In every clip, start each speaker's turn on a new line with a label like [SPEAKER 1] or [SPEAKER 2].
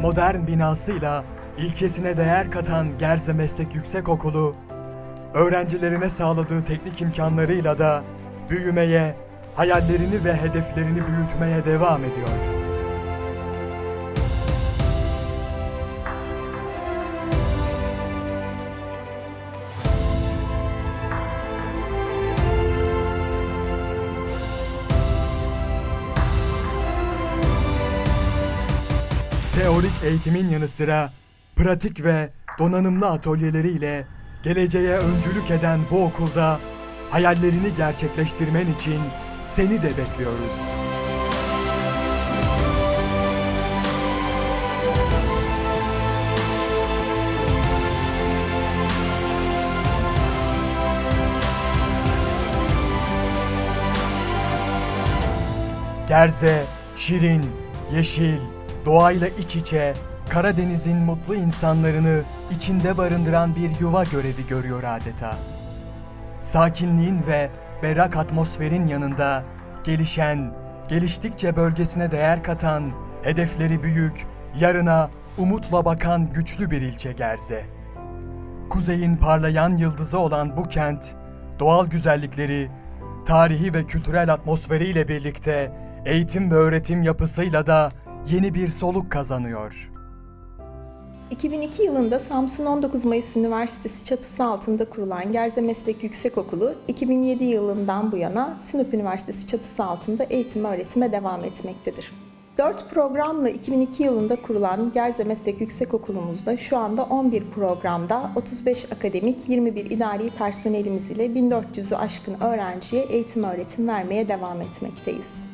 [SPEAKER 1] modern binasıyla ilçesine değer katan Gerze Meslek Yüksekokulu, öğrencilerine sağladığı teknik imkanlarıyla da büyümeye, hayallerini ve hedeflerini büyütmeye devam ediyor. Teorik eğitimin yanı sıra pratik ve donanımlı atölyeleriyle geleceğe öncülük eden bu okulda hayallerini gerçekleştirmen için seni de bekliyoruz. Gerze, şirin, yeşil, doğayla iç içe, Karadeniz'in mutlu insanlarını içinde barındıran bir yuva görevi görüyor adeta. Sakinliğin ve berrak atmosferin yanında gelişen, geliştikçe bölgesine değer katan, hedefleri büyük, yarına umutla bakan güçlü bir ilçe Gerze. Kuzeyin parlayan yıldızı olan bu kent, doğal güzellikleri, tarihi ve kültürel atmosferiyle birlikte eğitim ve öğretim yapısıyla da yeni bir soluk kazanıyor.
[SPEAKER 2] 2002 yılında Samsun 19 Mayıs Üniversitesi çatısı altında kurulan Gerze Meslek Yüksekokulu, 2007 yılından bu yana Sinop Üniversitesi çatısı altında eğitim öğretime devam etmektedir. 4 programla 2002 yılında kurulan Gerze Meslek Yüksekokulumuzda şu anda 11 programda 35 akademik, 21 idari personelimiz ile 1400'ü aşkın öğrenciye eğitim öğretim vermeye devam etmekteyiz.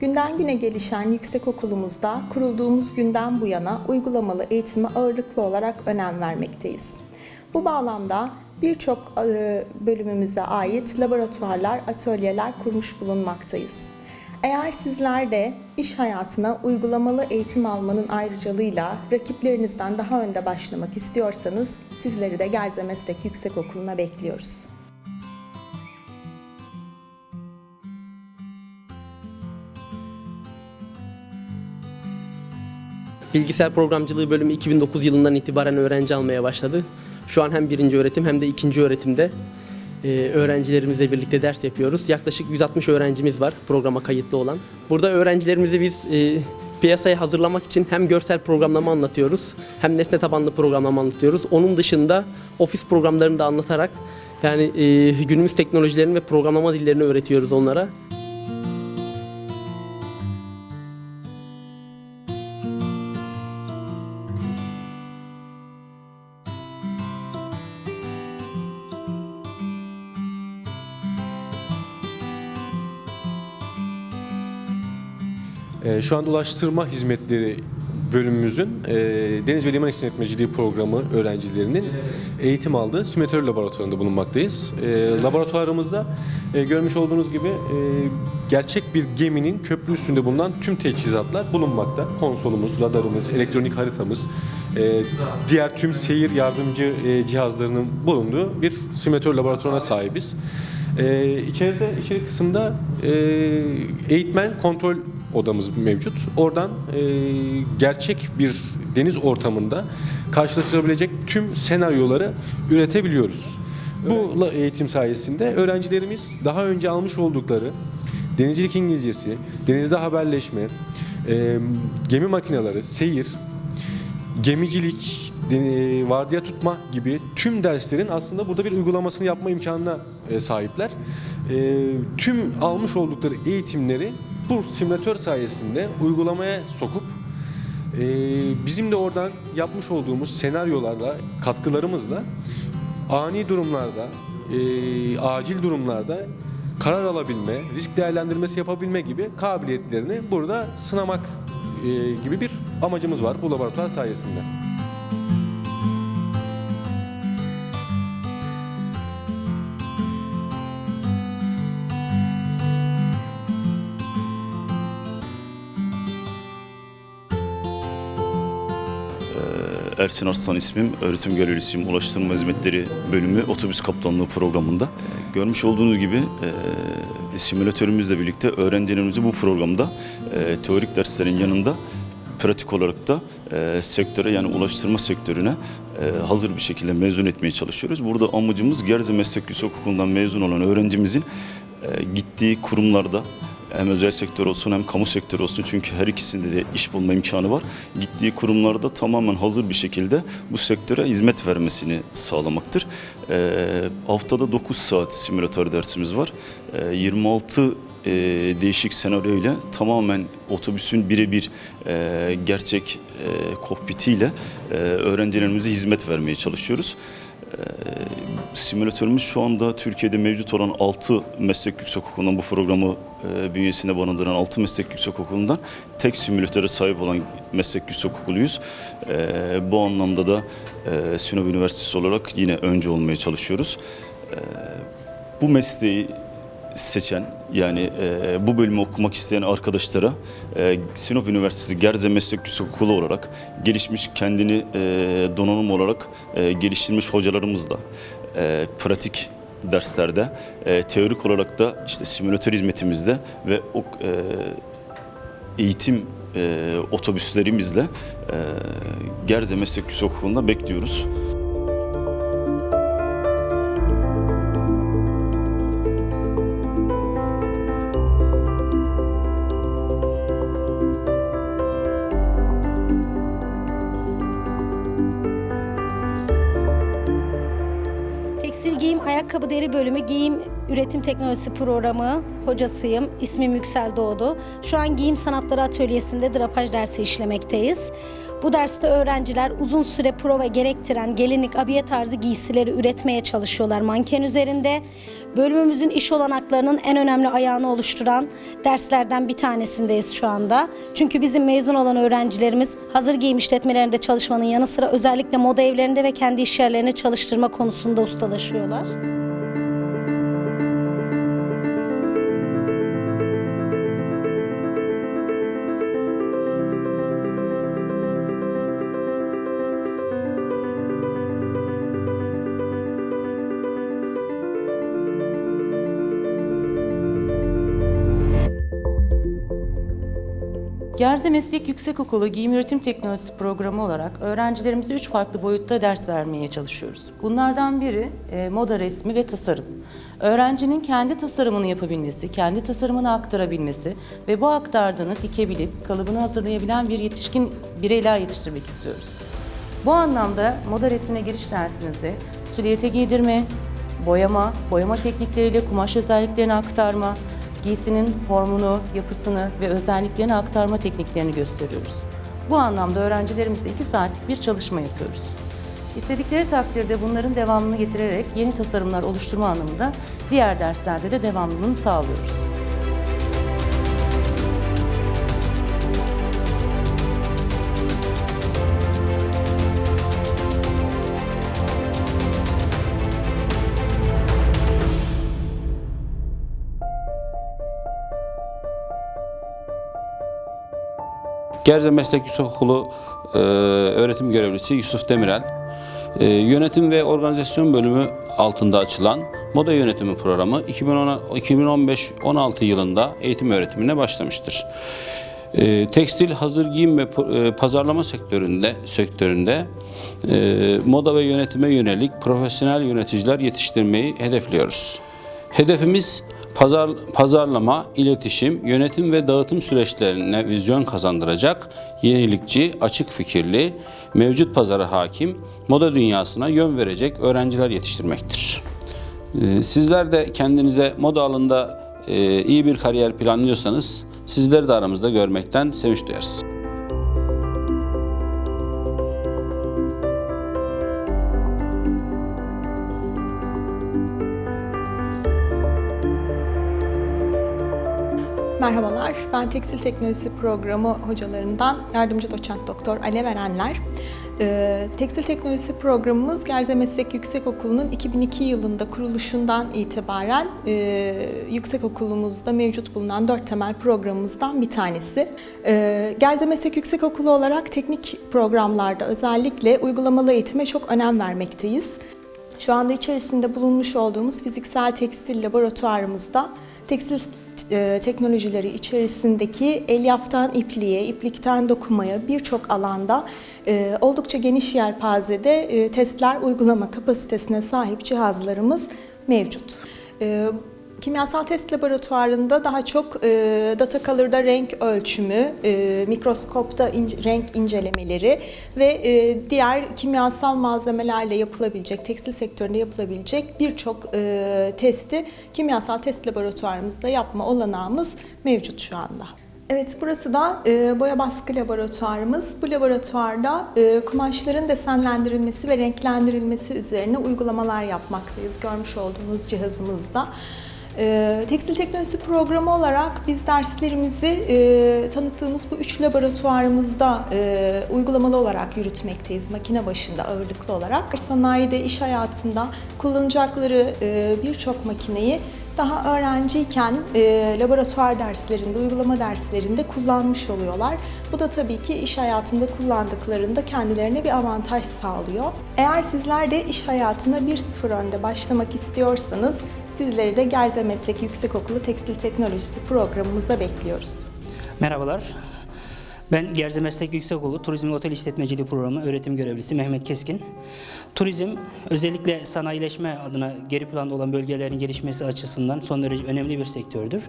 [SPEAKER 2] Günden güne gelişen yüksekokulumuzda kurulduğumuz günden bu yana uygulamalı eğitime ağırlıklı olarak önem vermekteyiz. Bu bağlamda birçok e, bölümümüze ait laboratuvarlar, atölyeler kurmuş bulunmaktayız. Eğer sizler de iş hayatına uygulamalı eğitim almanın ayrıcalığıyla rakiplerinizden daha önde başlamak istiyorsanız sizleri de Gerze Meslek Yüksekokulu'na bekliyoruz.
[SPEAKER 3] Bilgisayar programcılığı bölümü 2009 yılından itibaren öğrenci almaya başladı. Şu an hem birinci öğretim hem de ikinci öğretimde e, öğrencilerimizle birlikte ders yapıyoruz. Yaklaşık 160 öğrencimiz var programa kayıtlı olan. Burada öğrencilerimizi biz e, piyasaya hazırlamak için hem görsel programlama anlatıyoruz hem nesne tabanlı programlama anlatıyoruz. Onun dışında ofis programlarını da anlatarak yani e, günümüz teknolojilerini ve programlama dillerini öğretiyoruz onlara.
[SPEAKER 4] Ee, Şu anda ulaştırma hizmetleri bölümümüzün e, Deniz ve Liman İşletmeciliği programı öğrencilerinin eğitim aldığı simülatör laboratuvarında bulunmaktayız. E, laboratuvarımızda e, görmüş olduğunuz gibi e, gerçek bir geminin köprü üstünde bulunan tüm teçhizatlar bulunmakta. Konsolumuz, radarımız, elektronik haritamız, e, diğer tüm seyir yardımcı e, cihazlarının bulunduğu bir simülatör laboratuvarına sahibiz. Ee, içeride, içeri kısımda e, eğitmen kontrol odamız mevcut. Oradan e, gerçek bir deniz ortamında karşılaşılabilecek tüm senaryoları üretebiliyoruz. Bu eğitim sayesinde öğrencilerimiz daha önce almış oldukları denizcilik İngilizcesi, denizde haberleşme, e, gemi makineleri, seyir, gemicilik, de- vardiya tutma gibi tüm derslerin aslında burada bir uygulamasını yapma imkanına e, sahipler. E, Tüm almış oldukları eğitimleri bu simülatör sayesinde uygulamaya sokup e, bizim de oradan yapmış olduğumuz senaryolarla, katkılarımızla ani durumlarda, e, acil durumlarda karar alabilme, risk değerlendirmesi yapabilme gibi kabiliyetlerini burada sınamak e, gibi bir amacımız var bu laboratuvar sayesinde.
[SPEAKER 5] Ersin Arslan ismim. Öğretim görevlisiyim. Ulaştırma Hizmetleri Bölümü Otobüs Kaptanlığı programında. Görmüş olduğunuz gibi e, simülatörümüzle birlikte öğrencilerimizi bu programda e, teorik derslerin yanında pratik olarak da e, sektöre yani ulaştırma sektörüne hazır bir şekilde mezun etmeye çalışıyoruz. Burada amacımız Gerze Meslek Yüksek Okulu'ndan mezun olan öğrencimizin gittiği kurumlarda hem özel sektör olsun hem kamu sektörü olsun çünkü her ikisinde de iş bulma imkanı var. Gittiği kurumlarda tamamen hazır bir şekilde bu sektöre hizmet vermesini sağlamaktır. Ee, haftada 9 saat simülatör dersimiz var. Ee, 26 e, değişik senaryo ile tamamen otobüsün birebir e, gerçek e, kokpitiyle e, öğrencilerimize hizmet vermeye çalışıyoruz. Simülatörümüz şu anda Türkiye'de mevcut olan 6 meslek yüksek okulundan bu programı e, bünyesinde barındıran 6 meslek yüksek okulundan tek simülatöre sahip olan meslek yüksek okuluyuz. E, bu anlamda da e, Sinop Üniversitesi olarak yine önce olmaya çalışıyoruz. E, bu mesleği seçen yani e, bu bölümü okumak isteyen arkadaşlara e, Sinop Üniversitesi Gerze Meslek Yüksek Okulu olarak gelişmiş kendini e, donanım olarak e, geliştirmiş hocalarımızla e, pratik derslerde e, teorik olarak da işte simülatör hizmetimizde ve o e, eğitim e, otobüslerimizle e, Gerze Meslek Yüksek Okulu'nda bekliyoruz.
[SPEAKER 6] Teknolojisi programı hocasıyım. İsmim Yüksel Doğdu. Şu an giyim sanatları atölyesinde drapaj dersi işlemekteyiz. Bu derste öğrenciler uzun süre prova gerektiren gelinlik, abiye tarzı giysileri üretmeye çalışıyorlar manken üzerinde. Bölümümüzün iş olanaklarının en önemli ayağını oluşturan derslerden bir tanesindeyiz şu anda. Çünkü bizim mezun olan öğrencilerimiz hazır giyim işletmelerinde çalışmanın yanı sıra özellikle moda evlerinde ve kendi iş yerlerini çalıştırma konusunda ustalaşıyorlar.
[SPEAKER 7] Gerze Meslek Yüksekokulu Giyim Üretim Teknolojisi programı olarak öğrencilerimize üç farklı boyutta ders vermeye çalışıyoruz. Bunlardan biri e, moda resmi ve tasarım. Öğrencinin kendi tasarımını yapabilmesi, kendi tasarımını aktarabilmesi ve bu aktardığını dikebilip kalıbını hazırlayabilen bir yetişkin bireyler yetiştirmek istiyoruz. Bu anlamda moda resmine giriş dersimizde süliyete giydirme, boyama, boyama teknikleriyle kumaş özelliklerini aktarma, giysinin formunu, yapısını ve özelliklerini aktarma tekniklerini gösteriyoruz. Bu anlamda öğrencilerimizle 2 saatlik bir çalışma yapıyoruz. İstedikleri takdirde bunların devamını getirerek yeni tasarımlar oluşturma anlamında diğer derslerde de devamlılığını sağlıyoruz.
[SPEAKER 8] Gerze Meslek Yüksekokulu e, öğretim görevlisi Yusuf Demirel. E, yönetim ve organizasyon bölümü altında açılan Moda Yönetimi Programı 2015-16 yılında eğitim öğretimine başlamıştır. E, tekstil, hazır giyim ve e, pazarlama sektöründe sektöründe e, moda ve yönetime yönelik profesyonel yöneticiler yetiştirmeyi hedefliyoruz. Hedefimiz pazar, pazarlama, iletişim, yönetim ve dağıtım süreçlerine vizyon kazandıracak, yenilikçi, açık fikirli, mevcut pazara hakim, moda dünyasına yön verecek öğrenciler yetiştirmektir. Ee, Sizler de kendinize moda alanında e, iyi bir kariyer planlıyorsanız sizleri de aramızda görmekten sevinç duyarız.
[SPEAKER 2] Ben Tekstil Teknolojisi Programı hocalarından yardımcı doçent doktor Alev Erenler. Ee, Tekstil Teknolojisi programımız Gerze Meslek Yüksekokulu'nun 2002 yılında kuruluşundan itibaren e, yüksekokulumuzda mevcut bulunan dört temel programımızdan bir tanesi. Ee, Gerze Meslek Yüksekokulu olarak teknik programlarda özellikle uygulamalı eğitime çok önem vermekteyiz. Şu anda içerisinde bulunmuş olduğumuz fiziksel tekstil laboratuvarımızda tekstil e, teknolojileri içerisindeki elyaftan ipliğe, iplikten dokumaya birçok alanda e, oldukça geniş yelpazede e, testler uygulama kapasitesine sahip cihazlarımız mevcut. E, Kimyasal test laboratuvarında daha çok e, data color'da renk ölçümü, e, mikroskopta ince- renk incelemeleri ve e, diğer kimyasal malzemelerle yapılabilecek, tekstil sektöründe yapılabilecek birçok e, testi kimyasal test laboratuvarımızda yapma olanağımız mevcut şu anda. Evet, burası da e, boya baskı laboratuvarımız. Bu laboratuvarda e, kumaşların desenlendirilmesi ve renklendirilmesi üzerine uygulamalar yapmaktayız. Görmüş olduğunuz cihazımızda. E, tekstil teknolojisi programı olarak biz derslerimizi e, tanıttığımız bu üç laboratuvarımızda e, uygulamalı olarak yürütmekteyiz. Makine başında ağırlıklı olarak. Sanayide, iş hayatında kullanacakları e, birçok makineyi daha öğrenciyken e, laboratuvar derslerinde, uygulama derslerinde kullanmış oluyorlar. Bu da tabii ki iş hayatında kullandıklarında kendilerine bir avantaj sağlıyor. Eğer sizler de iş hayatına 1-0 önde başlamak istiyorsanız sizleri de Gerze Meslek Yüksekokulu Tekstil Teknolojisi programımıza bekliyoruz.
[SPEAKER 9] Merhabalar. Ben Gerze Meslek Yüksekokulu Turizm ve Otel İşletmeciliği Programı öğretim görevlisi Mehmet Keskin. Turizm özellikle sanayileşme adına geri planda olan bölgelerin gelişmesi açısından son derece önemli bir sektördür.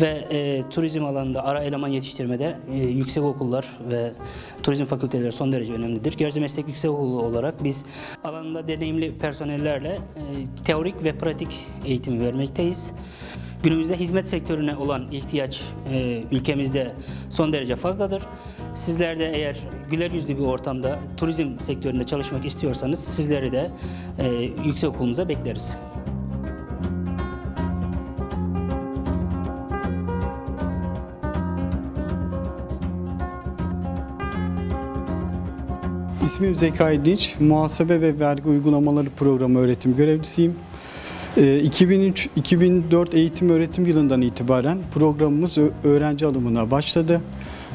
[SPEAKER 9] Ve e, turizm alanında ara eleman yetiştirmede e, yüksekokullar ve turizm fakülteleri son derece önemlidir. Gerze Meslek Yüksekokulu olarak biz alanında deneyimli personellerle e, teorik ve pratik eğitimi vermekteyiz. Günümüzde hizmet sektörüne olan ihtiyaç e, ülkemizde son derece fazladır. Sizler de eğer güler yüzlü bir ortamda turizm sektöründe çalışmak istiyorsanız sizleri de e, yüksek okulumuza bekleriz.
[SPEAKER 10] İsmim Zekai Dinç, Muhasebe ve Vergi Uygulamaları Programı öğretim görevlisiyim. Ee, 2003-2004 eğitim öğretim yılından itibaren programımız öğrenci alımına başladı.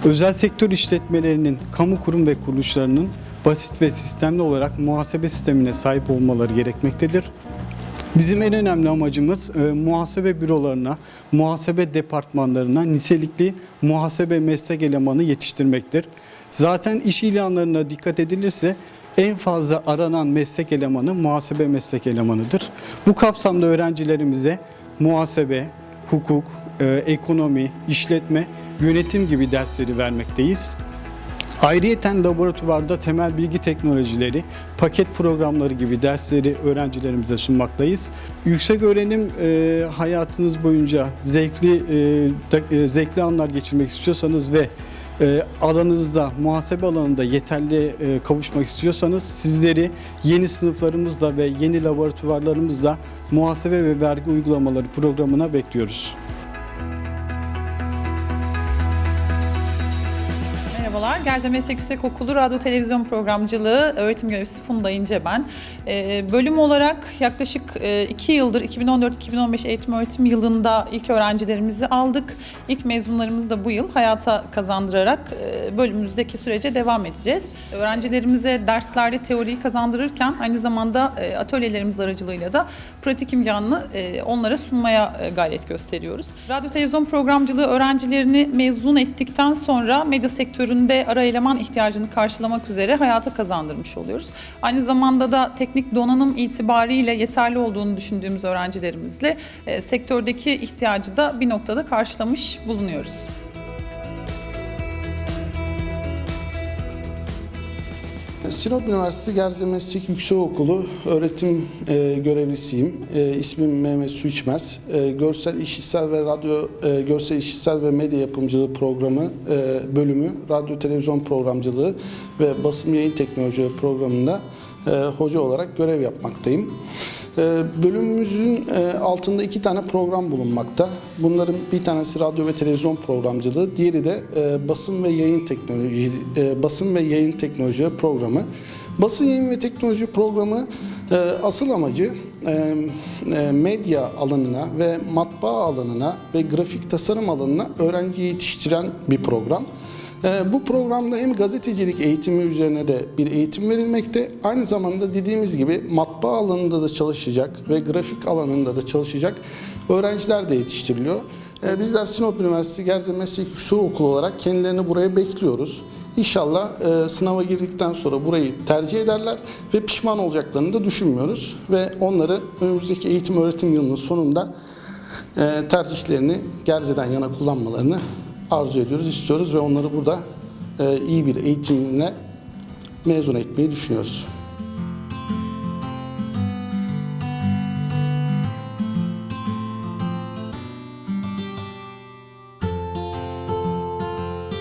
[SPEAKER 10] Özel sektör işletmelerinin, kamu kurum ve kuruluşlarının basit ve sistemli olarak muhasebe sistemine sahip olmaları gerekmektedir. Bizim en önemli amacımız e, muhasebe bürolarına, muhasebe departmanlarına nitelikli muhasebe meslek elemanı yetiştirmektir. Zaten iş ilanlarına dikkat edilirse en fazla aranan meslek elemanı muhasebe meslek elemanıdır. Bu kapsamda öğrencilerimize muhasebe, hukuk, e, ekonomi, işletme, yönetim gibi dersleri vermekteyiz. Ayrıyeten laboratuvarda temel bilgi teknolojileri, paket programları gibi dersleri öğrencilerimize sunmaktayız. Yüksek öğrenim e, hayatınız boyunca zevkli e, e, zevkli anlar geçirmek istiyorsanız ve e, alanınızda, muhasebe alanında yeterli e, kavuşmak istiyorsanız sizleri yeni sınıflarımızla ve yeni laboratuvarlarımızla muhasebe ve vergi uygulamaları programına bekliyoruz.
[SPEAKER 11] Merhabalar, Gerze Meslek Yüksekokulu Radyo Televizyon Programcılığı öğretim görevlisi Funda İnce ben. Ee, bölüm olarak yaklaşık 2 yıldır 2014-2015 eğitim öğretim yılında ilk öğrencilerimizi aldık. İlk mezunlarımızı da bu yıl hayata kazandırarak e, bölümümüzdeki sürece devam edeceğiz. Öğrencilerimize derslerde teoriyi kazandırırken aynı zamanda e, atölyelerimiz aracılığıyla da pratik imkanını e, onlara sunmaya e, gayret gösteriyoruz. Radyo televizyon programcılığı öğrencilerini mezun ettikten sonra medya sektöründe ara eleman ihtiyacını karşılamak üzere hayata kazandırmış oluyoruz. Aynı zamanda da teknik donanım itibariyle yeterli olduğunu düşündüğümüz öğrencilerimizle e, sektördeki ihtiyacı da bir noktada karşılamış bulunuyoruz.
[SPEAKER 12] Sinop Üniversitesi Gerze Meslek Yüksekokulu öğretim e, görevlisiyim. E, ismim Mehmet Su İçmez. E, görsel, işitsel ve radyo, e, görsel, işitsel ve medya yapımcılığı programı e, bölümü, radyo televizyon programcılığı ve basın yayın teknolojileri programında e, hoca olarak görev yapmaktayım. Ee, Bölümümüzün e, altında iki tane program bulunmakta. Bunların bir tanesi radyo ve televizyon programcılığı, diğeri de e, basın ve yayın teknoloji e, basın ve yayın teknoloji programı. Basın yayın ve teknoloji programı asıl amacı medya alanına ve matbaa alanına ve grafik tasarım alanına öğrenci yetiştiren bir program. Ee, Bu programda hem gazetecilik eğitimi üzerine de bir eğitim verilmekte. Aynı zamanda dediğimiz gibi matbaa alanında da çalışacak ve grafik alanında da çalışacak öğrenciler de yetiştiriliyor. E, bizler Sinop Üniversitesi Gerze Meslek Yüksekokulu olarak kendilerini buraya bekliyoruz. İnşallah e, sınava girdikten sonra burayı tercih ederler ve pişman olacaklarını da düşünmüyoruz. Ve onları önümüzdeki eğitim öğretim yılının sonunda e, tercihlerini Gerze'den yana kullanmalarını arzu ediyoruz, istiyoruz ve onları burada e, iyi bir eğitimle mezun etmeyi düşünüyoruz.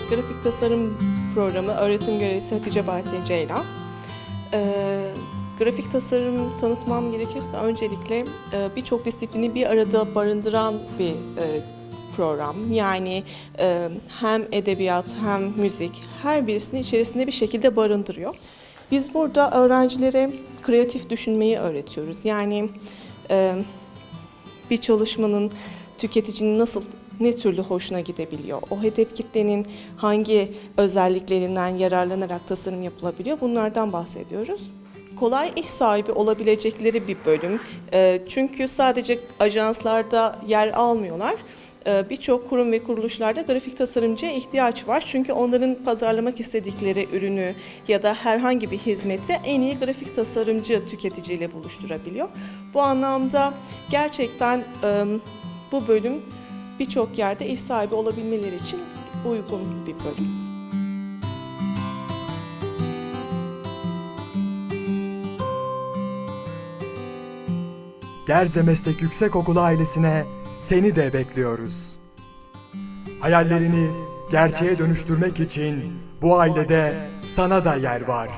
[SPEAKER 13] Grafik tasarım programı öğretim görevlisi Hatice Bahattin Ceylan. Ee, grafik tasarım tanıtmam gerekirse öncelikle e, birçok disiplini bir arada barındıran bir e, program. Yani e, hem edebiyat hem müzik her birisini içerisinde bir şekilde barındırıyor. Biz burada öğrencilere kreatif düşünmeyi öğretiyoruz. Yani e, bir çalışmanın tüketicinin nasıl ne türlü hoşuna gidebiliyor? O hedef kitlenin hangi özelliklerinden yararlanarak tasarım yapılabiliyor? Bunlardan bahsediyoruz. Kolay iş sahibi olabilecekleri bir bölüm. Ee, Çünkü sadece ajanslarda yer almıyorlar. Ee, Birçok kurum ve kuruluşlarda grafik tasarımcıya ihtiyaç var. Çünkü onların pazarlamak istedikleri ürünü ya da herhangi bir hizmeti en iyi grafik tasarımcı tüketiciyle buluşturabiliyor. Bu anlamda gerçekten e, bu bölüm birçok yerde iş sahibi olabilmeleri için uygun bir bölüm.
[SPEAKER 1] Gerze Meslek Yüksekokulu ailesine seni de bekliyoruz. Hayallerini gerçeğe dönüştürmek için bu ailede sana da yer var.